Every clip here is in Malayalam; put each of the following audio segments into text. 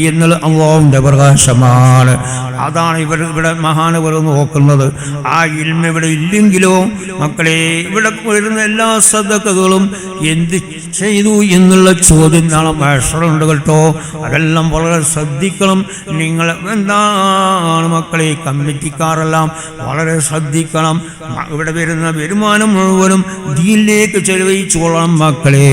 എന്നുള്ള അള്ളാഹുവിന്റെ പ്രകാശമാണ്. അതാണ് ഇവർ ഇവിടെ മഹാനവർ നോക്കുന്നത്. ആ ഇൽമ ഇവിടെ ഇല്ലെങ്കിലോ മക്കളെ ഇവിടെ വരുന്ന എല്ലാ സദക്കകളും എന്ത് ചെയ്തു എന്നുള്ള ചോദ്യം നാളെ ഭക്ഷണമുണ്ട് കേട്ടോ. അതെല്ലാം വളരെ ശ്രദ്ധിക്കണം. നിങ്ങൾ എന്താണ് മക്കളെ കമ്മിറ്റിക്കാരെല്ലാം വളരെ ശ്രദ്ധിക്കണം. ഇവിടെ വരുന്ന വരുമാനം മുഴുവനും ദീനിലേക്ക് ചെലവഴിച്ചോളണം മക്കളെ.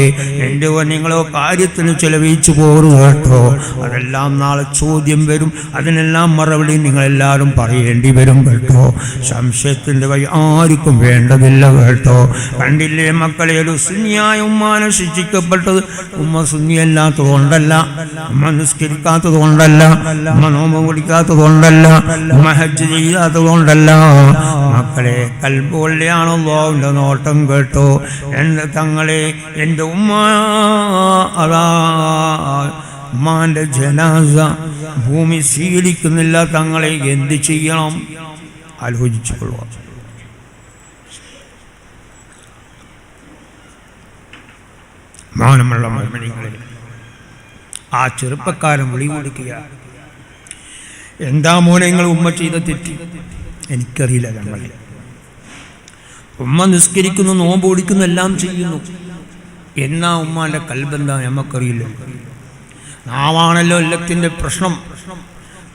എന്റെ നിങ്ങളോ കാര്യത്തിന് ചെലവഴിച്ചു പോരുക കേട്ടോ. അതെല്ലാം നാളെ ചോദ്യം വരും. അതിനെല്ലാം മറുപടി നിങ്ങളെല്ലാവരും പറയേണ്ടി വരും കേട്ടോ. സംശയത്തിന്റെ വഴി ആർക്കും വേണ്ടതില്ല കേട്ടോ. കണ്ടില്ലേ മക്കളെ ഒരു സുന്നിയായ ഉമ്മാനെ ശിക്ഷിക്കപ്പെട്ടത് ഉമ്മ സുന്നിയല്ലാത്തത് കൊണ്ടല്ല ഉമ്മ നിസ്കരിക്കാത്തത് കൊണ്ടല്ല ഉമ്മ നോമ്പ് കുടിക്കാത്തത് കൊണ്ടല്ല ഉമ്മ ഹജ്ജ് ചെയ്യാത്തത് കൊണ്ടല്ല മക്കളെ കൽബോളിയാണോ ബോവിന്റെ നോട്ടം കേട്ടോ. എന്റെ തങ്ങളെ എന്റെ ഉമ്മ അതാ ഉമ്മാന്റെ ജനാസ ഭൂമി സ്വീകരിക്കുന്നില്ല തങ്ങളെ എന്ത് ചെയ്യണം? ആലോചിച്ചു കൊള്ളുക മാനമുള്ള മോമിനിങ്ങളിൽ ആ ചെറുപ്പക്കാരൻ വിളി കൊടുക്കുക. എന്താ മോനെ നിങ്ങൾ ഉമ്മ ചെയ്ത തെറ്റി? എനിക്കറിയില്ല ഞങ്ങളെ ഉമ്മ നിസ്കരിക്കുന്നു നോമ്പ് ഓടിക്കുന്നു എല്ലാം ചെയ്യുന്നു. എന്നാ ഉമ്മാന്റെ കൽബെന്താ നമുക്കറിയില്ല നാവാണല്ലോ എല്ലാത്തിന്റെ പ്രശ്നം.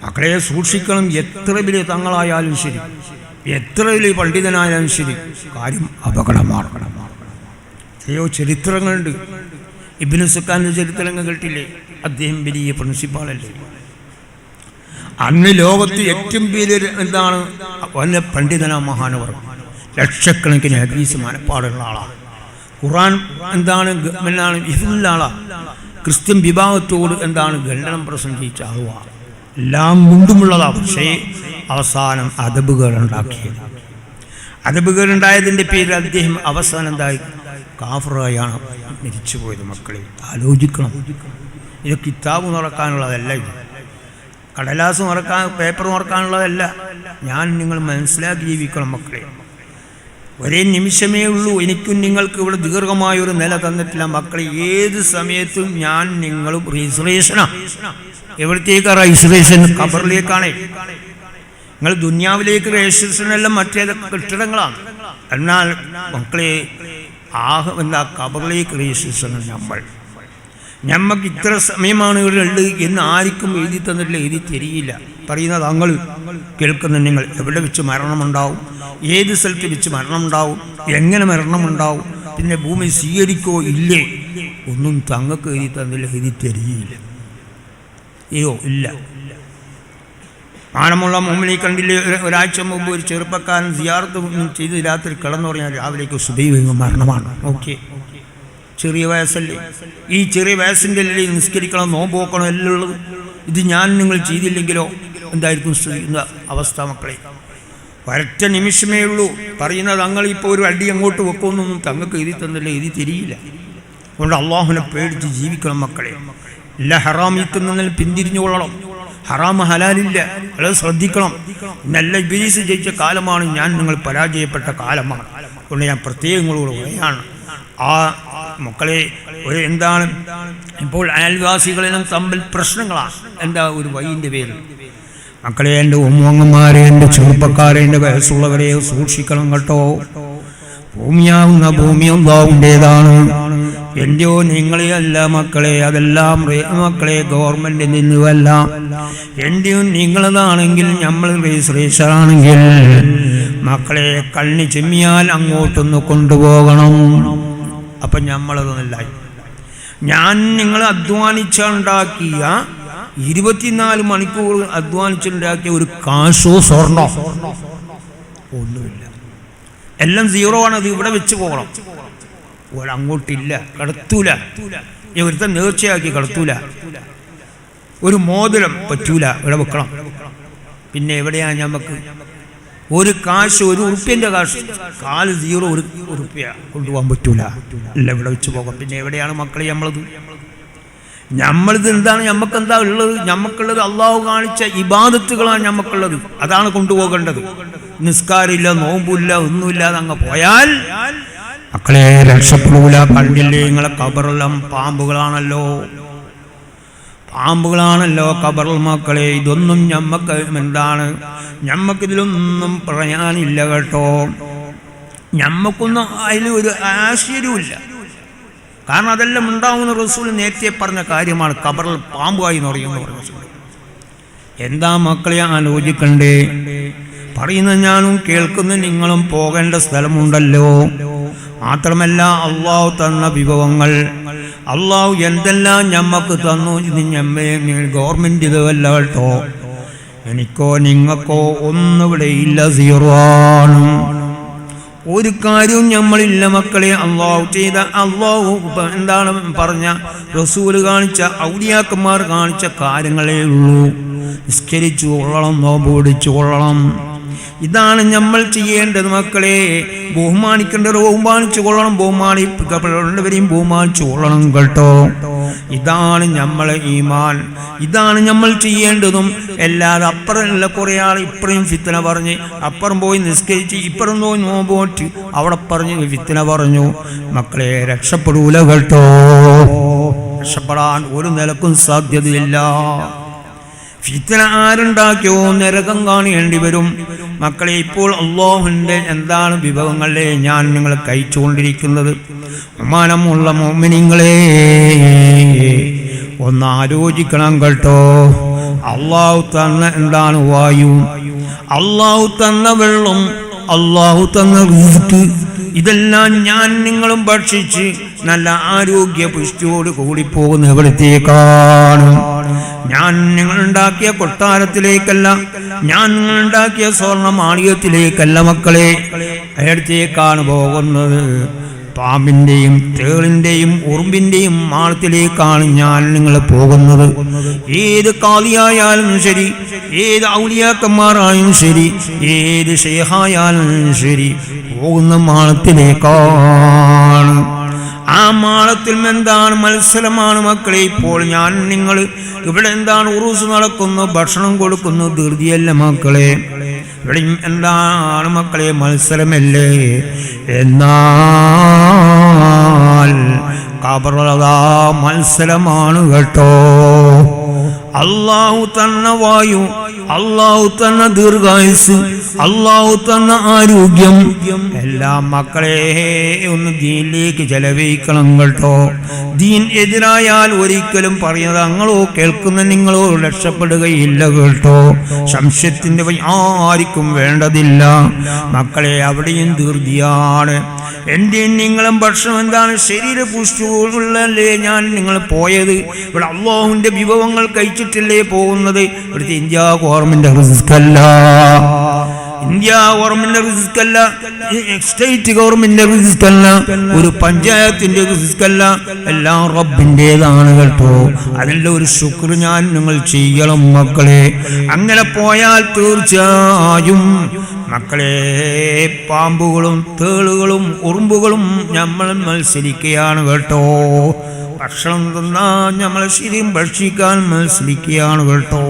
മക്കളെ സൂക്ഷിക്കണം എത്ര വലിയ തങ്ങളായാലും ശരി. എത്ര വലിയ പണ്ഡിതനായാലും ശരി. കാര്യം അപകടമാണ്. എത്രയോ ചരിത്രങ്ങളുണ്ട്. ഇബിനു സുഖാന്റെ ചരിത്രങ്ങൾ കേട്ടില്ലേ? അദ്ദേഹം വലിയ പ്രിൻസിപ്പാളല്ലേ. അന്ന് ലോകത്ത് ഏറ്റവും വലിയ എന്താണ്? വല്ല പണ്ഡിതനാ മഹാനവർ. ലക്ഷക്കണക്കിന് ഹദീസ് മനപ്പാടുള്ള ആളാണ്. ഖുറാൻ എന്താണ് എന്താണ്? ഇഫുള്ള ക്രിസ്ത്യൻ വിഭാഗത്തോട് എന്താണ് ഖണ്ഡനം പ്രസംഗിച്ച ആളുവാണ് എല്ലാം മുണ്ടുമുള്ളതാണ് പക്ഷേ അവസാനം അതബുകൾ ഉണ്ടാക്കിയത്. അതബുകളുണ്ടായതിന്റെ പേരിൽ അദ്ദേഹം അവസാനം എന്തായി? കാഫറായാണ് മരിച്ചുപോയത് മക്കളെ. ആലോചിക്കണം. ഇത് കിതാബ് നടക്കാനുള്ളതല്ല ഇത്. കടലാസ് മറക്കാൻ പേപ്പർ മറക്കാനുള്ളതല്ല ഞാൻ നിങ്ങൾ മനസ്സിലാക്കി ജീവിക്കണം മക്കളെ. ഒരേ നിമിഷമേ ഉള്ളൂ. എനിക്കും നിങ്ങൾക്ക് ഇവിടെ ദീർഘമായ ഒരു നില തന്നിട്ടില്ല. മക്കളെ ഏത് സമയത്തും ഞാൻ നിങ്ങളും റിസർവേഷനാണ് എവിടത്തേക്കാ രജിസ്ട്രേഷൻ കബറിലേക്കാണ് നിങ്ങൾ ദുന്യാവിലേക്ക് രജിസ്ട്രേഷൻ എല്ലാം മറ്റേ കെട്ടിടങ്ങളാണ്. എന്നാൽ മക്കളെ ആഹ എന്താ ഖബറിലേക്ക് രജിസ്ട്രേഷൻ നമ്മൾ. ഞമ്മക്ക് ഇത്ര സമയമാണ് ഇവിടെ ഉള്ളത് എന്ന് ആർക്കും എഴുതി തന്നിട്ടില്ല എഴുതി തരികയില്ല. പറയുന്നത് താങ്കൾ കേൾക്കുന്ന നിങ്ങൾ എവിടെ വെച്ച് മരണമുണ്ടാവും? ഏത് സ്ഥലത്ത് വെച്ച് മരണമുണ്ടാവും? എങ്ങനെ മരണമുണ്ടാവും? പിന്നെ ഭൂമി സ്വീകരിക്കോ ഇല്ലേ? ഒന്നും തങ്ങൾക്ക് എഴുതി തന്നില്ല എഴുതി തരികയില്ല. അയ്യോ ഇല്ല. മാനമുള്ള മുമ്പിൽ കണ്ടില്ലേ ഒരു- ഒരാഴ്ച മുമ്പ് ഒരു ചെറുപ്പക്കാരൻ സിയാർത്ത് ചെയ്ത് രാത്രി കിടന്നു പറഞ്ഞാൽ രാവിലേക്ക് സുദൈവ മരണമാണ്. ഓക്കെ. ചെറിയ വയസ്സല്ലേ? ഈ ചെറിയ വയസ്സിന്റെ അല്ലേ നിസ്കരിക്കണം നോമ്പ് നോക്കണം എല്ലാം ഉള്ളത്. ഇത് ഞാൻ നിങ്ങൾ ചെയ്തില്ലെങ്കിലോ? എന്തായിരിക്കും സ്ഥിതി അവസ്ഥ മക്കളെ? ഒരൊറ്റ നിമിഷമേ ഉള്ളൂ. പറയുന്നത് തങ്ങൾ ഇപ്പോൾ ഒരു അടി അങ്ങോട്ട് വെക്കുമെന്നൊന്നും തങ്ങൾക്ക് എഴുതി തന്നില്ല എഴുതി തിരിയില്ല. അതുകൊണ്ട് അള്ളാഹുനെ പേടിച്ച് ജീവിക്കണം മക്കളെ. എല്ലാ ഹറാമിൽ നിന്നും പിന്തിരിഞ്ഞു കൊള്ളണം ഹറാം ഹലാലില്ല. വളരെ ശ്രദ്ധിക്കണം. നല്ല ബിരിസ് ജയിച്ച കാലമാണ്. ഞാൻ നിങ്ങൾ പരാജയപ്പെട്ട കാലമാണ്. അതുകൊണ്ട് ഞാൻ പ്രത്യേകം നിങ്ങളോട് പറയാണ്. ആ മക്കളെ ഒരു എന്താണ്? ഇപ്പോൾ അയൽവാസികളിലും തമ്മിൽ പ്രശ്നങ്ങളാണ്. എന്താ ഒരു വൈന്റെ പേര്? മക്കളെ എന്റെ ഉമ്മങ്ങന്മാരെ എന്റെ ചെറുപ്പക്കാരെ എന്റെ വയസ്സുള്ളവരെ സൂക്ഷിക്കണം കേട്ടോ. ഭൂമിയാവുന്ന ഭൂമി ഒന്നാവുണ്ടേതാണ് എന്റെയോ നിങ്ങളെയല്ല മക്കളെ അതെല്ലാം മക്കളെ ഗവൺമെന്റ് നിന്നുമല്ല എന്റെയും നിങ്ങളതാണെങ്കിൽ നമ്മൾ രജിസ്ട്രേഷൻ മക്കളെ കണ്ണി ചെമ്മിയാൽ അങ്ങോട്ടൊന്ന് കൊണ്ടുപോകണം. അപ്പം നമ്മളതൊന്നല്ല ഞാൻ നിങ്ങൾ അധ്വാനിച്ചുണ്ടാക്കിയ ഇരുപത്തിനാല് മണിക്കൂർ അധ്വാനിച്ചുണ്ടാക്കിയ ഒരു കാശോ സ്വർണ ഒന്നുമില്ല. എല്ലാം സീറോ ആണ് അത് ഇവിടെ വെച്ച് പോകണം. ഇവിടെ അങ്ങോട്ടില്ല കടത്തൂല. ഈ ഒരുത്തൻ നേർച്ചയാക്കി കടത്തൂല. ഒരു മോതിരം പറ്റൂല ഇവിടെ വെക്കണം. പിന്നെ എവിടെയാ നമുക്ക് ഒരു കാശ് ഒരു ഉറുപ്പ്യന്റെ കാശ്. കാൽ സീറോ ഒരു ഉറുപ്പ്യ കൊണ്ടുപോകാൻ പറ്റൂല. അല്ല ഇവിടെ വെച്ച് പോകാം. പിന്നെ എവിടെയാണ് മക്കളെ നമ്മളത്? നമ്മളിത് എന്താണ്? നമുക്ക് എന്താ ഉള്ളത്? നമുക്കുള്ളത് അള്ളാഹു കാണിച്ച ഇബാദത്തുകളാണ് നമുക്കുള്ളത് അതാണ് കൊണ്ടുപോകേണ്ടത്. നിസ്കാരമില്ല നോമ്പില്ല ഒന്നുമില്ലാതെ അങ്ങ് പോയാൽ മക്കളെ രക്ഷപ്പെടൂല. കണ്ടില്ലേ നിങ്ങളെ കബറെല്ലാം പാമ്പുകളാണല്ലോ? പാമ്പുകളാണല്ലോ കബറൽ മക്കളെ. ഇതൊന്നും ഞമ്മക്ക് എന്താണ്? ഞമ്മക്കിതിലൊന്നും പറയാനില്ല കേട്ടോ. ഞമ്മക്കൊന്നും അതിൽ ഒരു ആശ്ചര്യവുമില്ല കാരണം അതെല്ലാം ഉണ്ടാവുന്ന റസൂൽ നേരത്തെ പറഞ്ഞ കാര്യമാണ് കബറിൽ പാമ്പായി എന്ന് പറഞ്ഞു. എന്താ മക്കളെ ആലോചിക്കണ്ടേ? പറയുന്ന ഞാനും കേൾക്കുന്ന നിങ്ങളും പോകേണ്ട സ്ഥലമുണ്ടല്ലോ. മാത്രമല്ല അള്ളാഹു തന്ന വിഭവങ്ങൾ. അള്ളാഹു എന്തെല്ലാം ഞമ്മക്ക് തന്നു ഇത് ഞമ്മ ഗവൺമെന്റ് ഇതല്ല കേട്ടോ എനിക്കോ നിങ്ങൾക്കോ ഒന്നിവിടെ ഇല്ല സീറോ ആണ്. ഒരു കാര്യവും നമ്മളില്ല മക്കളെ. അള്ളാഹു ചെയ്ത അള്ളാഹു എന്താണ് പറഞ്ഞ? റസൂൽ കാണിച്ച ഔലിയാക്കന്മാർ കാണിച്ച കാര്യങ്ങളേ ഉള്ളൂ. നിസ്കരിച്ചു കൊള്ളണം നോമ്പ് പിടിച്ചു കൊള്ളണം. ഇതാണ് നമ്മൾ ചെയ്യേണ്ടത് മക്കളെ. ബഹുമാനിക്കേണ്ടവർ ബഹുമാനിച്ചു കൊള്ളണം. ബഹുമാനിക്കപ്പെടേണ്ടവരെയും ബഹുമാനിച്ചു കൊള്ളണം കേട്ടോ. ഇതാണ് നമ്മളെ ഈമാൻ. ഇതാണ് നമ്മൾ ചെയ്യേണ്ടതും. എല്ലാവരും അപ്പുറമുള്ള കുറേ ആൾ ഇപ്പുറം ഫിത്തന പറഞ്ഞ് അപ്പുറം പോയി നിസ്കരിച്ച് ഇപ്പുറം പോയി നോമ്പോറ്റ് അവിടെ പറഞ്ഞ് ഫിത്തന പറഞ്ഞു. മക്കളെ രക്ഷപ്പെടൂല കേട്ടോ. രക്ഷപ്പെടാൻ ഒരു നിലക്കും സാധ്യതയില്ല. ഫിത്തന ആരുണ്ടാക്കിയോ നരകം കാണേണ്ടി വരും. മക്കളെ ഇപ്പോൾ അള്ളാഹുവിന്റെ എന്താണ് വിഭവങ്ങളെ ഞാൻ നിങ്ങൾ കഴിച്ചുകൊണ്ടിരിക്കുന്നത്? ബഹുമാനമുള്ള മോമിനിങ്ങളെ ഒന്ന് ആലോചിക്കണം കേട്ടോ. അള്ളാഹു തന്ന എന്താണ് വായു? അള്ളാഹു തന്ന വെള്ളം അള്ളാഹു തന്ന ഇതെല്ലാം ഞാൻ നിങ്ങളും ഭക്ഷിച്ച് നല്ല ആരോഗ്യ പുഷ്ടിയോട് കൂടി പോകുന്ന എവിടത്തേക്കാണ് ഞാൻ നിങ്ങളുണ്ടാക്കിയ കൊട്ടാരത്തിലേക്കല്ല ഞാൻ നിങ്ങളുണ്ടാക്കിയ സ്വർണ മാളികത്തിലേക്കല്ല മക്കളെ എവിടത്തേക്കാണ് പോകുന്നത്. പാമ്പിന്റെയും തേളിന്റെയും ഉറുമ്പിന്റെയും മാളത്തിലേക്കാണ് ഞാൻ നിങ്ങൾ പോകുന്നത്. ഏത് കാലിയായാലും ശരി ഏത് ഔലിയാക്കന്മാരായാലും ശരി ഏത് ഷേഹായാലും ശരി പോകുന്ന മാളത്തിലേക്കാണ്. ആ മാളത്തിൽ എന്താണ് മത്സരമാണ് മക്കളെ? ഇപ്പോൾ ഞാൻ നിങ്ങൾ ഇവിടെ എന്താണ് ഉറൂസ് നടക്കുന്നു ഭക്ഷണം കൊടുക്കുന്നു ധൃതിയല്ല മക്കളെ. ഇവിടെയും എന്താണ് മക്കളെ മത്സരമല്ലേ? എന്നാൽ കബറതാ മത്സരമാണ് കേട്ടോ. അള്ളാഹു തന്ന വായു അള്ളാഹു തന്ന ദീർഘായുസ് അള്ളാഹു തന്ന ആരോഗ്യം. എല്ലാ മക്കളെ ഒന്ന് ദീനിലേക്ക് ചെലവഴിക്കണം കേട്ടോ. ദീൻ എതിരായാൽ ഒരിക്കലും പറയുന്നത് അങ്ങളോ കേൾക്കുന്ന നിങ്ങളോ രക്ഷപ്പെടുകയില്ല കേട്ടോ. സംശയത്തിന്റെ ആർക്കും വേണ്ടതില്ല. മക്കളെ അവിടെയും ധൃതിയാണ്. എന്റെയും നിങ്ങളും ഭക്ഷണം എന്താണ്? ശരീര പുഷ്ടിയുള്ളല്ലേ ഞാൻ നിങ്ങൾ പോയത്? ഇവിടെ അള്ളാഹുവിന്റെ വിഭവങ്ങൾ കഴിച്ചിട്ടല്ലേ പോകുന്നത്? ഇവിടുത്തെ ഇന്ത്യ ഗവൺമെന്റ് റിസ്ക് അല്ല ഇന്ത്യ ഗവൺമെന്റ് റിസ്ക് അല്ല സ്റ്റേറ്റ് ഗവൺമെന്റ് റിസ്ക് അല്ല ഒരു പഞ്ചായത്തിന്റെ റിസ്ക് അല്ല എല്ലാം റബ്ബിന്റെതാണ് കേട്ടോ അതിന്റെ ഒരു ശുക്ർ ഞാൻ നിങ്ങൾ ചെയ്യണം മക്കളെ. അങ്ങനെ പോയാൽ തീർച്ചയായും മക്കളെ പാമ്പുകളും തേളുകളും ഉറുമ്പുകളും നമ്മൾ മത്സരിക്കുകയാണ് കേട്ടോ. ഭക്ഷണം തന്നാ നമ്മൾ ശരിയും ഭക്ഷിക്കാൻ മത്സരിക്കുകയാണ് കേട്ടോ.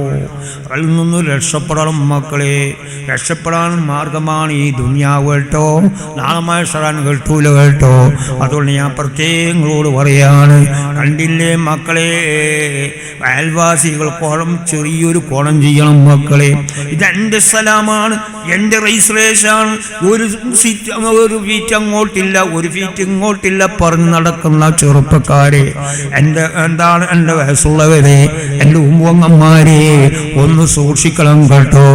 അതിൽ നിന്ന് രക്ഷപ്പെടണം മക്കളെ. രക്ഷപ്പെടാൻ മാർഗമാണ് ഈ ദുനിയാവ് കേട്ടോ. നാളമായ മത്സരാൻ കേട്ടൂല കേട്ടോ. അതുകൊണ്ട് ഞാൻ പ്രത്യേകങ്ങളോട് പറയാണ് കണ്ടില്ലേ മക്കളെ? അയൽവാസികൾ കോണം ചെറിയൊരു കോണം ചെയ്യണം മക്കളെ. ഇതെന്റെ സ്ഥലമാണ് എന്റെ രജിസ്ട്രേഷനാണ് ഒരു സീറ്റ് ഒരു ഫീറ്റ് അങ്ങോട്ടില്ല ഒരു ഫീറ്റ് ഇങ്ങോട്ടില്ല പറഞ്ഞ് നടക്കുന്ന ചെറുപ്പക്കാരെ. എന്റെ എന്താണ് എന്റെ വയസ്സുള്ളവരെ? എന്റെ ഉമ്പങ്ങന്മാരെ ഒന്ന് സൂക്ഷിക്കണം കേട്ടോ.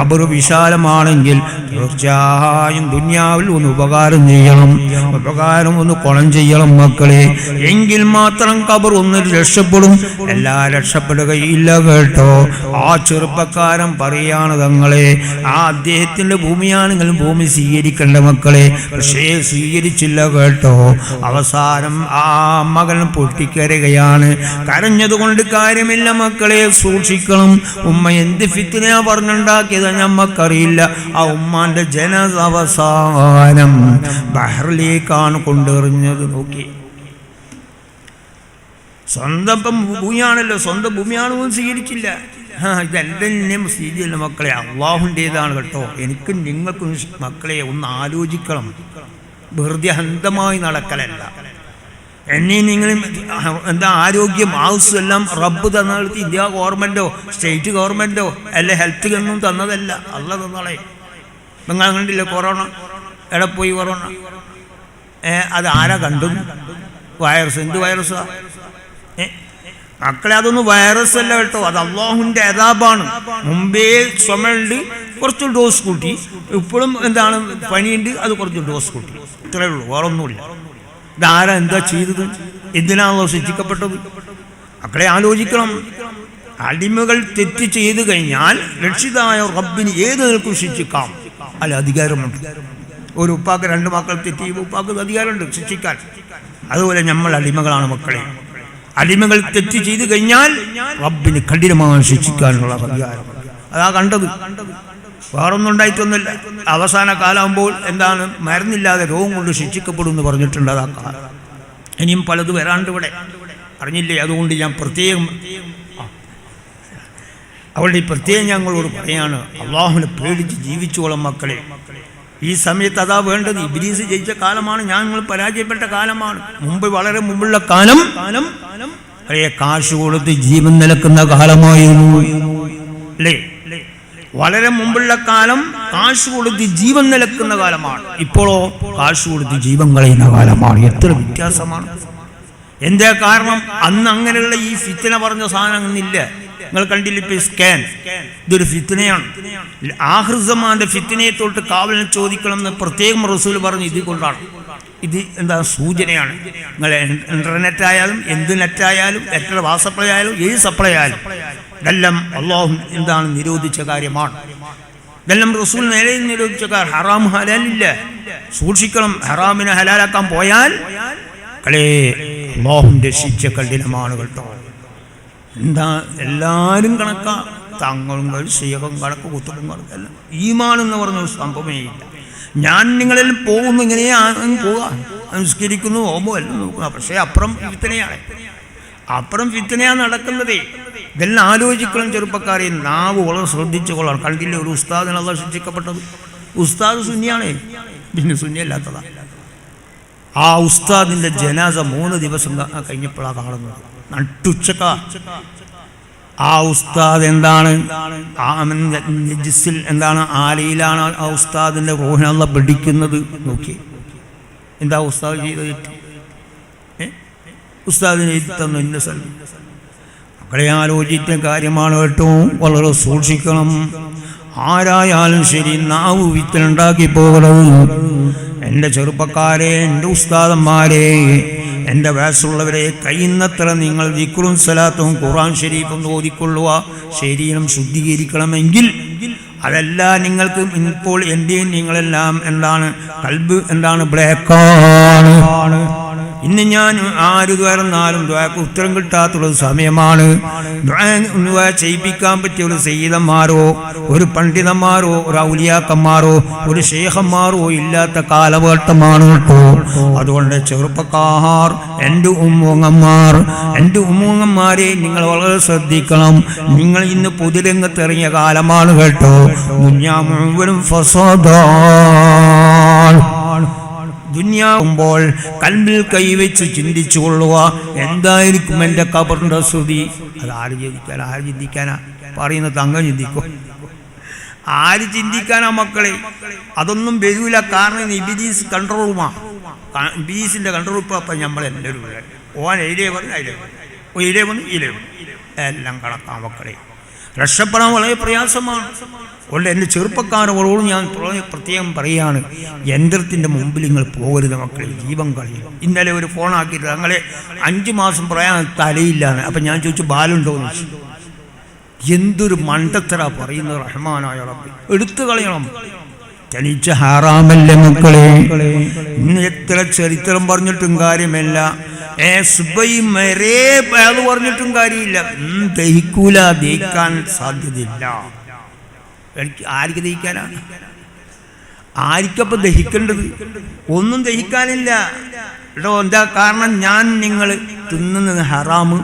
കബർ വിശാലമാണെങ്കിൽ തീർച്ചയായും ദുന്യാവിൽ ഒന്ന് ഉപകാരം ചെയ്യണം. ഉപകാരം ഒന്ന് കൊളം ചെയ്യണം മക്കളെ. എങ്കിൽ മാത്രം കബർ ഒന്ന് രക്ഷപ്പെടും. എല്ലാ രക്ഷപ്പെടുകയില്ല കേട്ടോ. ആ ചെറുപ്പക്കാരൻ പറയാണ് തങ്ങളെ ആ അദ്ദേഹത്തിന്റെ ഭൂമിയാണെങ്കിലും ഭൂമി സ്വീകരിക്കേണ്ട മക്കളെ. പക്ഷേ സ്വീകരിച്ചില്ല കേട്ടോ. അവസാനം ആ മകൻ പൊട്ടിക്കരകയാണ് കരഞ്ഞതുകൊണ്ട് കാര്യമില്ല മക്കളെ സൂക്ഷിക്കണം. ഉമ്മ എന്ത് ഫിത്തിനാ പറഞ്ഞുണ്ടാക്കിയത് ഞമ്മക്കറിയില്ല. ആ ഉമ്മാന്റെ ജനത അവസാനം ബഹറിലേക്കാണ് കൊണ്ടെറിഞ്ഞത് നോക്കി. സ്വന്തം ഭൂമിയാണല്ലോ സ്വന്തം ഭൂമിയാണെന്നും സ്വീകരിച്ചില്ല. ആ സ്വീകരിച്ചില്ല മക്കളെ. അള്ളാഹുന്റേതാണ് കേട്ടോ. എനിക്കും നിങ്ങൾക്കും മക്കളെ ഒന്ന് ആലോചിക്കണം. വെറുതെ അന്ധമായി നടക്കലല്ല. എന്നെ നിങ്ങൾ എന്താ ആരോഗ്യം ആവശ്യം എല്ലാം റബ്ബ് തന്നെടുത്ത് ഇന്ത്യ ഗവൺമെന്റോ സ്റ്റേറ്റ് ഗവൺമെന്റോ അല്ലെ ഹെൽത്ത് ഒന്നും തന്നതല്ല. അല്ല തന്നളെ. നിങ്ങൾ കണ്ടില്ല കൊറോണ? എവിടെ പോയി കൊറോണ? അത് ആരാ കണ്ടു വൈറസ് എന്ത് വൈറസാ മക്കളെ അതൊന്നും വൈറസ് അല്ല കേട്ടോ. അത് അള്ളാഹുവിന്റെ അതാബാണ് മുമ്പേ സ്വമുണ്ട് കുറച്ച് ഡോസ് കൂട്ടി. ഇപ്പോഴും എന്താണ് പനിയുണ്ട് അത് കുറച്ച് ഡോസ് കൂട്ടി. ഇത്രയേ ഉള്ളൂ. വേറെ ഒന്നുമില്ല ഇതാരാ എന്താ ചെയ്തത്? എന്തിനാണല്ലോ ശിക്ഷിക്കപ്പെട്ടത് മക്കളെ ആലോചിക്കണം. അടിമകൾ തെറ്റ് ചെയ്തു കഴിഞ്ഞാൽ രക്ഷിതായ റബ്ബിന് ഏത് നിൽക്കും ശിക്ഷിക്കാം അല്ല അധികാരമുണ്ട്. ഒരു ഉപ്പാക്ക് രണ്ട് മക്കൾ തെറ്റ് ചെയ്യുമ്പോൾ ഉപ്പാക്ക് അധികാരമുണ്ട് ശിക്ഷിക്കാൻ അതുപോലെ നമ്മൾ അടിമകളാണ് മക്കളെ. അടിമകൾ തെറ്റ് ചെയ്തു കഴിഞ്ഞാൽ റബ്ബിന് കഠിനമായി ശിക്ഷിക്കാനുള്ള അധികാരം. അതാ കണ്ടത്. വേറൊന്നും ഉണ്ടായിട്ടൊന്നുമില്ല. അവസാന കാലാകുമ്പോൾ എന്താണ്? മരുന്നില്ലാതെ രോഗം കൊണ്ട് ശിക്ഷിക്കപ്പെടും എന്ന് പറഞ്ഞിട്ടുണ്ട് അതാ ഇനിയും പലത് വരാണ്ട് ഇവിടെ. അറിഞ്ഞില്ലേ? അതുകൊണ്ട് ഞാൻ പ്രത്യേകം. അവളുടെ പ്രത്യേകം ഞങ്ങളോട് പറയാണ്. അള്ളാഹുവിനെ പേടിച്ച് ജീവിച്ചോളം മക്കളെ. ഈ സമയത്ത് അതാ വേണ്ടത്. ഇബിലീസ് ജയിച്ച കാലമാണ്. ഞാൻ നിങ്ങൾ പരാജയപ്പെട്ട കാലമാണ്. മുമ്പ് വളരെ മുമ്പുള്ള കാലം കാലം കാലം കാശ് കൊടുത്ത് ജീവൻ നിലക്കുന്ന കാലമായിരുന്നു. അല്ലേ? വളരെ മുമ്പുള്ള കാലം കാശ് കൊടുത്ത് ജീവൻ നിലക്കുന്ന കാലമാണ്. ഇപ്പോഴോ കാശ് കൊടുത്ത് ജീവൻ കളയുന്ന കാലമാണ്. എത്ര വ്യത്യാസമാണ്. എന്താ കാരണം? അന്ന് അങ്ങനെയുള്ള ഈ ഫിത്തന പറഞ്ഞ സാധനങ്ങളില്ല നിങ്ങൾ കണ്ടില്ല ഇപ്പൊ സ്കാൻ ഇതൊരു ഫിത്തനയാണ്. ആഹൃസമാന്റെ ഫിത്തനയെ തൊട്ട് കാവലിനെ ചോദിക്കണം എന്ന് പ്രത്യേകം റസൂൽ പറഞ്ഞു. ഇത് കൊണ്ടാണ്. ഇത് എന്താ സൂചനയാണ്. നിങ്ങൾ ഇന്റർനെറ്റ് ആയാലും എന്ത് നെറ്റ് ആയാലും എത്ര വാസപ്ലൈ ആയാലും ഏത് സപ്ലൈ ആയാലും ഇതെല്ലാം അള്ളാഹു എന്താണ് നിരോധിച്ച കാര്യമാണ്. ഇതെല്ലാം റസൂൽ നേരെ നിരോധിച്ച കാര്യം ഹറാം ഹലാലില്ല. സൂക്ഷിക്കണം ഹറാമിനെ ഹലാലാക്കാൻ പോയാൽ കളേ അള്ളാഹുവിന്റെ ശിക്ഷ കഠിനമാണ് കേട്ടോ. എന്താ എല്ലാവരും കണക്കാ? തങ്ങളും ശീകം കണക്ക് കുത്തും കണക്ക് എല്ലാം പറഞ്ഞ ഒരു സംഭവമേ ഇല്ല. ഞാൻ നിങ്ങളിൽ പോകുന്നു ഇങ്ങനെയാണ് പോവുക അനുസ്കരിക്കുന്നു ഓമോ എല്ലാം നോക്കുക പക്ഷേ അപ്പുറം ഫിത്തനയാണ് അപ്പുറം ഫിത്തനെയാണ് നടക്കുന്നതേ. ഇതെല്ലാം ആലോചിക്കണം ചെറുപ്പക്കാരെ. നാവ് വളരെ ശ്രദ്ധിച്ചു കണ്ടില്ല ഒരു ഉസ്താദിനുള്ള ശിക്ഷിക്കപ്പെട്ടത്? ഉസ്താദ് സുന്നിയാണ്. പിന്നെ സുന്നിയല്ലാത്തതാ. ആ ഉസ്താദിന്റെ ജനാസ മൂന്ന് ദിവസം കഴിഞ്ഞപ്പോഴാണ് കാണുന്നത്. നട്ടുച്ചക്ക. ആ ഉസ്താദ് എന്താണ്? എന്താണ്? ആലയിലാണ് ആ ഉസ്താദിന്റെ റോഹിനുള്ള പിടിക്കുന്നത്. നോക്കി. എന്താ ഉസ്താദ് ചെയ്തത്? ഉസ്താദിനെ എഴുതി ഇന്ന സ്ഥലം. മക്കളെ ആലോചിച്ച കാര്യമാണ് കേട്ടോ. വളരെ സൂക്ഷിക്കണം. ആരായാലും ശരി നാവ് വിത്തിനുണ്ടാക്കി പോകണം എന്റെ ചെറുപ്പക്കാരെ എന്റെ ഉസ്താദന്മാരെ എന്റെ വയസ്സുള്ളവരെ കഴിയുന്നത്ര നിങ്ങൾ ദിക്റും സലാത്തും ഖുറാൻ ഷെരീഫും ഓതിക്കൊള്ളുക ശരീരം ശുദ്ധീകരിക്കണമെങ്കിൽ അതല്ല നിങ്ങൾക്ക് ഇപ്പോൾ എന്റെയും നിങ്ങളെല്ലാം എന്താണ് കൽബ് എന്താണ് ബ്ലാക്കാണ്. ഇന്ന് ഞാൻ ആര് തുറന്നാലും ദ്വാക്ക് ഉത്തരം കിട്ടാത്തുള്ള സമയമാണ്. ചെയ്യിപ്പിക്കാൻ പറ്റിയ ഒരു സയ്യിദന്മാരോ ഒരു പണ്ഡിതന്മാരോ ഒരു ഔലിയാക്കന്മാരോ ഒരു ശേഖന്മാരോ ഇല്ലാത്ത കാലഘട്ടമാണ് കേട്ടോ. അതുകൊണ്ട് ചെറുപ്പക്കാർ എന്റെ ഉമ്മൂങ്ങന്മാർ എന്റെ ഉമ്മൂങ്ങന്മാരെ നിങ്ങൾ വളരെ ശ്രദ്ധിക്കണം. നിങ്ങൾ ഇന്ന് പൊതുരംഗത്ത് ഇറങ്ങിയ കാലമാണ് കേട്ടോ. മുഞ്ഞാ മുഴുവനും ഫസാദാണ് ദുന്യാവുമ്പോൾ കൽബിൽ കൈവച്ച് ചിന്തിച്ചു കൊള്ളുക. എന്തായിരിക്കും എന്റെ കബറിന്റെ ശ്രുതി അത് ആര് ചിന്തിക്കാൻ ആര് ചിന്തിക്കാനാ? പറയുന്നത് തങ്കം ചിന്തിക്കും. ആര് ചിന്തിക്കാനാ മക്കളെ? അതൊന്നും വരൂല. കാരണം ഇബിലീസ് കൺട്രോൾ റൂമാ കൺട്രോൾ ഇപ്പം അപ്പം എന്റെ ഒരു ഓൻ എയിലേ പറഞ്ഞു അതിലേ വന്നു ഇലേ വന്നു എല്ലാം കണക്കാം മക്കളെ. രക്ഷപ്പെടാൻ വളരെ പ്രയാസമാണ്. അതുകൊണ്ട് എന്റെ ചെറുപ്പക്കാരോട് ഞാൻ പ്ര- പ്രത്യേകം പറയുകയാണ് യന്ത്രത്തിന്റെ മുമ്പിൽ നിങ്ങൾ പോകരുത് മക്കളെ ജീവൻ കളയും. ഇന്നലെ ഒരു ഫോൺ ആക്കിയിട്ട് ഞങ്ങളെ അഞ്ച് മാസം പറയാൻ തലയില്ലാണ് അപ്പം ഞാൻ ചോദിച്ചു ബാലുണ്ടോ? എന്ന് ചോദിച്ചു. എന്തൊരു മണ്ടത്തര പറയുന്നത് റഹ്മാനായ എടുത്തു കളയണം. തനിച്ച ഹാറാമല്ല മക്കളെ? ഇന്ന് എത്ര ചരിത്രം പറഞ്ഞിട്ടും കാര്യമല്ല. അത് പറഞ്ഞിട്ടും കാര്യമില്ല. ദഹിക്കൂല ദഹിക്കാൻ സാധ്യതയില്ല. എനിക്ക് ആർക്ക് ദഹിക്കാനാണ് ആർക്കപ്പോൾ ദഹിക്കേണ്ടത്? ഒന്നും ദഹിക്കാനില്ല. കേട്ടോ എന്താ കാരണം? ഞാൻ നിങ്ങൾ തിന്നുന്നത് ഹറാമ്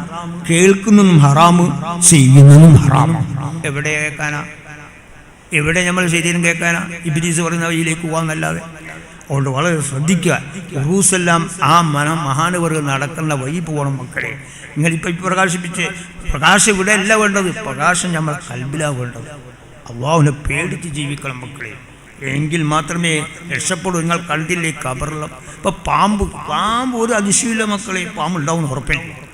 കേൾക്കുന്നതും ഹറാമ് ചെയ്യുന്നതും ഹറാമ്. എവിടെ കേൾക്കാനാ? എവിടെ നമ്മൾ ശരീരം കേൾക്കാനാ? ഇബിലീസ് പറയുന്ന വഴിയിലേക്ക് പോകാന്നല്ലാതെ അതുകൊണ്ട് വളരെ ശ്രദ്ധിക്കുക. ഉറൂസെല്ലാം ആ മന മഹാനവർക്ക് നടക്കുന്ന വഴി പോകണം മക്കളെ. നിങ്ങളിപ്പോൾ പ്രകാശിപ്പിച്ച് പ്രകാശം ഇവിടെ അല്ല വേണ്ടത്. പ്രകാശം നമ്മൾ കൽബിലാണ് വേണ്ടത്. അള്ളാഹുവിനെ പേടിച്ച് ജീവിക്കണം മക്കളെ. എങ്കിൽ മാത്രമേ രക്ഷപ്പെടൂ. നിങ്ങൾ കണ്ടില്ലേ കബറിലും ഇപ്പം പാമ്പ് പാമ്പ് ഒരു അതിശയമില്ല മക്കളെ. പാമ്പ് ഉണ്ടാവും ഉറപ്പില്ല.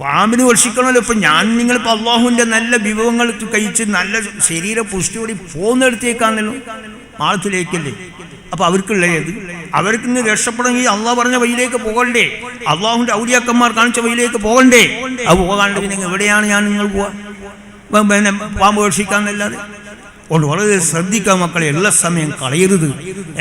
പാമ്പിന് വർഷിക്കണമല്ലോ ഇപ്പം ഞാൻ നിങ്ങളിപ്പോൾ അള്ളാഹുവിന്റെ നല്ല വിഭവങ്ങൾ കഴിച്ച് നല്ല ശരീര പുഷ്ടിയോടി പോകുന്നിടത്തേക്കാണല്ലോ. മാളത്തിലേക്കല്ലേ? അപ്പോൾ അവർക്കുള്ളത് അവർക്ക് ഇന്ന് രക്ഷപ്പെടണമെങ്കിൽ അള്ളാഹ് പറഞ്ഞ വഴിയിലേക്ക് പോകണ്ടേ? അള്ളാഹുവിന്റെ ഔലിയാക്കന്മാർ കാണിച്ച വഴിയിലേക്ക് പോകണ്ടേ? അത് പോകാണ്ട് പിന്നെ എവിടെയാണ് ഞാൻ നിങ്ങൾ പോവാ? പിന്നെ പാമ്പ് വർഷിക്കാന്നല്ലാതെ അതുകൊണ്ട് വളരെ ശ്രദ്ധിക്കുക മക്കളെ എല്ലാ സമയം കളയരുത്.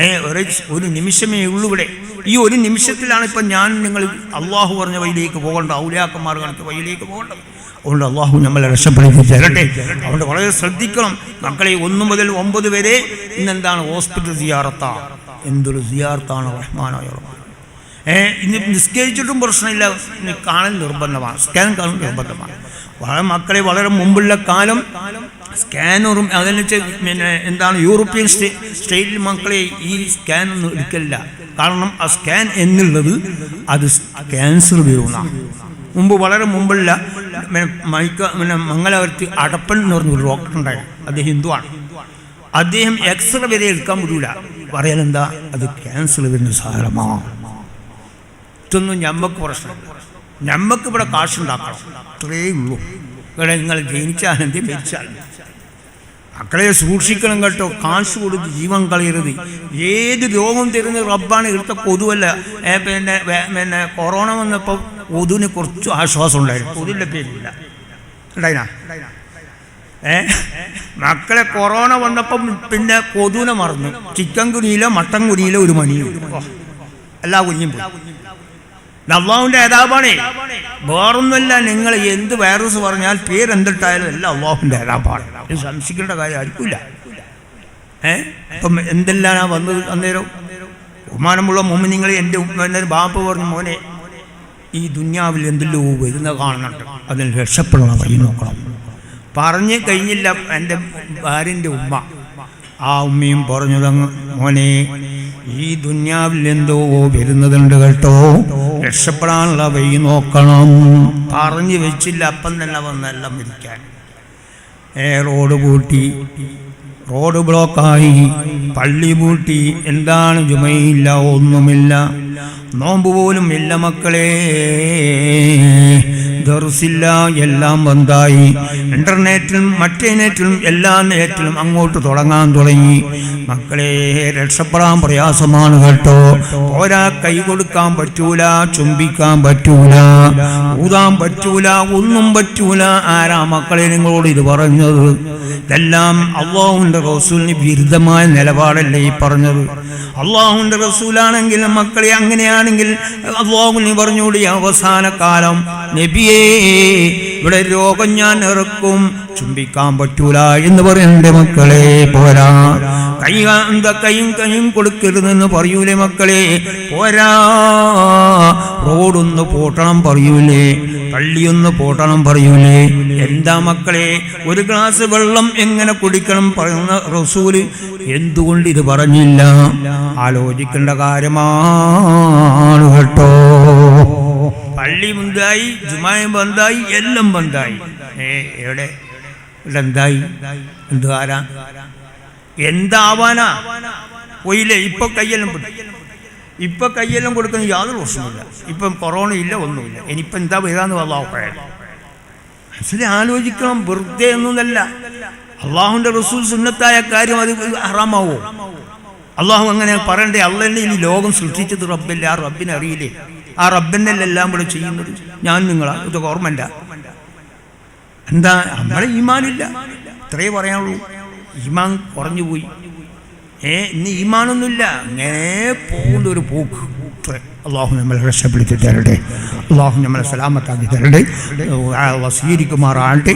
ഏ ഒരു ഒരു നിമിഷമേ ഉള്ളൂ ഇവിടെ. ഈ ഒരു നിമിഷത്തിലാണ് ഇപ്പം ഞാൻ നിങ്ങൾ അള്ളാഹു പറഞ്ഞ വഴിയിലേക്ക് പോകേണ്ട ഔലിയാക്കന്മാർ കാണിച്ച വഴിയിലേക്ക് പോകേണ്ടത്. അതുകൊണ്ട് അള്ളാഹു നമ്മളെ രക്ഷപ്പെടുത്തി തരട്ടെ അതുകൊണ്ട് വളരെ ശ്രദ്ധിക്കണം. മക്കളെ ഒന്നു മുതൽ ഒമ്പത് വരെ ഇന്നെന്താണ് ഹോസ്പിറ്റൽ സിയാർത്ത എന്തൊരു സിയാർത്താണ് റഹ്മാനായ റഹ്മാൻ ഏ ഇനി നിസ്കരിച്ചിട്ടും പ്രശ്നമില്ല. കാണൽ നിർബന്ധമാണ്. സ്കാൻ കാണൽ നിർബന്ധമാണ്. വളരെ മക്കളെ വളരെ മുമ്പുള്ള കാലം സ്കാനറും അതിന് പിന്നെ എന്താണ് യൂറോപ്യൻ സ്റ്റേ സ്റ്റേറ്റിൽ മക്കളെ ഈ സ്കാൻ ഒന്നും എടുക്കില്ല കാരണം ആ സ്കാൻ എന്നുള്ളത് അത് ക്യാൻസർ വരുന്നതാണ് മുമ്പ് വളരെ മുമ്പുള്ള മൈക്ക പിന്നെ മംഗലാപുരത്ത് അടപ്പൻ എന്ന് പറഞ്ഞൊരു ഡോക്ടർ ഉണ്ടായിരുന്നു. അദ്ദേഹം ഹിന്ദുവാണ്. അദ്ദേഹം എക്സ്റേ വരെ എടുക്കാൻ പറ്റൂല പറയാനെന്താ? അത് ക്യാൻസർ വരുന്ന സാധനമാണ് ഇതൊന്നും ഞമ്മക്ക് പ്രശ്നം ഞമ്മക്ക് ഇവിടെ കാശുണ്ടാക്കണം. അത്രയേ ഉള്ളൂ. ഇവിടെ നിങ്ങൾ ജനിച്ചാലെന്ത് മരിച്ചാലും മക്കളെ സൂക്ഷിക്കണം കേട്ടോ. കാശ് കൊടുത്ത് ജീവൻ കളയരുത്. ഏത് രോഗം തരുന്ന റബ്ബാണ് ഇവിടുത്തെ കൊതുവല്ല. പിന്നെ പിന്നെ കൊറോണ വന്നപ്പോൾ കൊതുവിന് കുറച്ച് ആശ്വാസം ഉണ്ടായിരുന്നു. കൊതുവിന്റെ പേരില്ല ഏ മക്കളെ കൊറോണ വന്നപ്പം പിന്നെ കൊതുവിനെ മറന്നു. ചിക്കൻ കുനിയിലോ മട്ടൻ കുനിയിലോ ഒരു മണിയോ. എല്ലാ കുഞ്ഞും പോയി. അള്ളാഹുവിന്റെ ഏതാപാണേ? വേറൊന്നുമല്ല നിങ്ങൾ എന്ത് വൈറസ് പറഞ്ഞാൽ പേരെന്തിട്ടായാലും എല്ലാം അള്ളാഹുവിന്റെ ഏതാപാണ്. ഇത് സംശയിക്കേണ്ട കാര്യം ആയിരിക്കില്ല ഏ? ഇപ്പം വന്നത് അന്നേരം? ബഹുമാനമുള്ള മുമ്പ് നിങ്ങൾ എന്റെ എന്റെ ബാപ്പ പറഞ്ഞു മോനെ ഈ ദുന്യാവിൽ എന്തെല്ലോ വരുന്ന കാണുന്നുണ്ട്. അതിൽ രക്ഷപ്പെടണം വഴി നോക്കണം. പറഞ്ഞു കഴിഞ്ഞില്ല എന്റെ ഭാര്യന്റെ ഉമ്മ. ആ ഉമ്മയും പറഞ്ഞു പറഞ്ഞതങ്ങ് മോനെ ഈ ദുന്യാവിൽ എന്തോ വരുന്നതുണ്ട് കേട്ടോ. രക്ഷപ്പെടാനുള്ള വഴി നോക്കണം. പറഞ്ഞു വെച്ചില്ല അപ്പം തന്നെ വന്നെല്ലാം ഇരിക്കാൻ ഏ റോഡ് കൂട്ടി റോഡ് ബ്ലോക്കായി. പള്ളി പൂട്ടി. എന്താണ് ജുമയില്ല? ഒന്നുമില്ല. നോമ്പ് പോലും ഇല്ല മക്കളെ. ദർസില്ല എല്ലാം ബന്ധായി ഇന്റർനെറ്റിലും മറ്റേ നെറ്റിലും എല്ലാ നെറ്റിലും അങ്ങോട്ട് തുടങ്ങാൻ തുടങ്ങി. മക്കളെ രക്ഷപ്പെടാൻ പ്രയാസമാണ് കേട്ടോ. പോരാ കൈ കൊടുക്കാൻ പറ്റൂല ചുംബിക്കാൻ പറ്റൂല ഊതാൻ പറ്റൂല ഒന്നും പറ്റൂല. ആരാ മക്കളെ നിങ്ങളോട് ഇത് പറഞ്ഞത്? ഇതെല്ലാം അള്ളാഹുവിന്റെ റസൂലിന് വിരുദ്ധമായ നിലപാടല്ലേ ഈ പറഞ്ഞത്? അള്ളാഹുവിന്റെ റസൂലാണെങ്കിൽ മക്കളെ അങ്ങനെയാണെങ്കിൽ അള്ളാഹുവിന് പറഞ്ഞുകൂടി അവസാന കാലം നബിയേ ഇവിടെ രോഗം ഞാൻ ഇറക്കും ചുംബിക്കാൻ പറ്റൂല എന്ന് പറയണ്ടേ മക്കളെ പോരാ. കൈ കൈയും കൈയും കൊടുക്കരുതെന്ന് പറയൂലേ മക്കളെ പോരാ. റോഡൊന്ന് പൂട്ടണം പറയൂലേ പള്ളിയൊന്ന് പൂട്ടണം പറയൂലേ. എന്താ മക്കളെ ഒരു ഗ്ലാസ് വെള്ളം എങ്ങനെ കുടിക്കണം പറയുന്ന റസൂൽ എന്തുകൊണ്ട് ഇത് പറഞ്ഞില്ല? ആലോചിക്കേണ്ട കാര്യമാണ് കേട്ടോ. പള്ളി ബന്ധായി ജുമായും ബന്ധായി എല്ലാം ബന്ധായി ഏ എവിടെ? ഇവിടെ എന്തായി എന്തുകാരാ എന്താവാനാ? പോയില്ലേ ഇപ്പൊ കയ്യെല്ലാം ഇപ്പൊ കയ്യെല്ലാം കൊടുക്കുന്ന യാതൊരു പ്രശ്നമില്ല ഇപ്പം കൊറോണ ഇല്ല ഒന്നുമില്ല. ഇനിയിപ്പം എന്താ വരാന്ന് വല്ലാഹ് മനസ്സിലെ ആലോചിക്കണം വെറുതെ ഒന്നുമല്ല. അള്ളാഹുന്റെ റസൂൽ സുന്നത്തായ കാര്യം അത് ഹറാമാവോ? അള്ളാഹു അങ്ങനെ പറയണ്ടേ അള്ളന്നെ ഇനി ലോകം സൃഷ്ടിച്ചത് റബ്ബല്ലേ? ആ റബ്ബിനെ അറിയില്ലേ? ആ റബ്ബിനെല്ലാം കൂടെ ചെയ്യുന്നത്? ഞാൻ നിങ്ങളാ ഇത് ഗവൺമെന്റാ എന്താ? നമ്മളെ ഈമാനില്ല. ഇത്രേ പറയാനുള്ളൂ. ഈമാൻ കുറഞ്ഞു പോയി ഏ ഇന്ന് ഈമാനൊന്നുമില്ല. അങ്ങനെ പോകുന്ന ഒരു പോക്ക്. അള്ളാഹു നമ്മളെ രക്ഷപ്പെടുത്തി തരട്ടെ. അള്ളാഹു നമ്മളെ സലാമത്താക്കി തരട്ടെ. വസീരിക്കുമാറാകട്ടെ.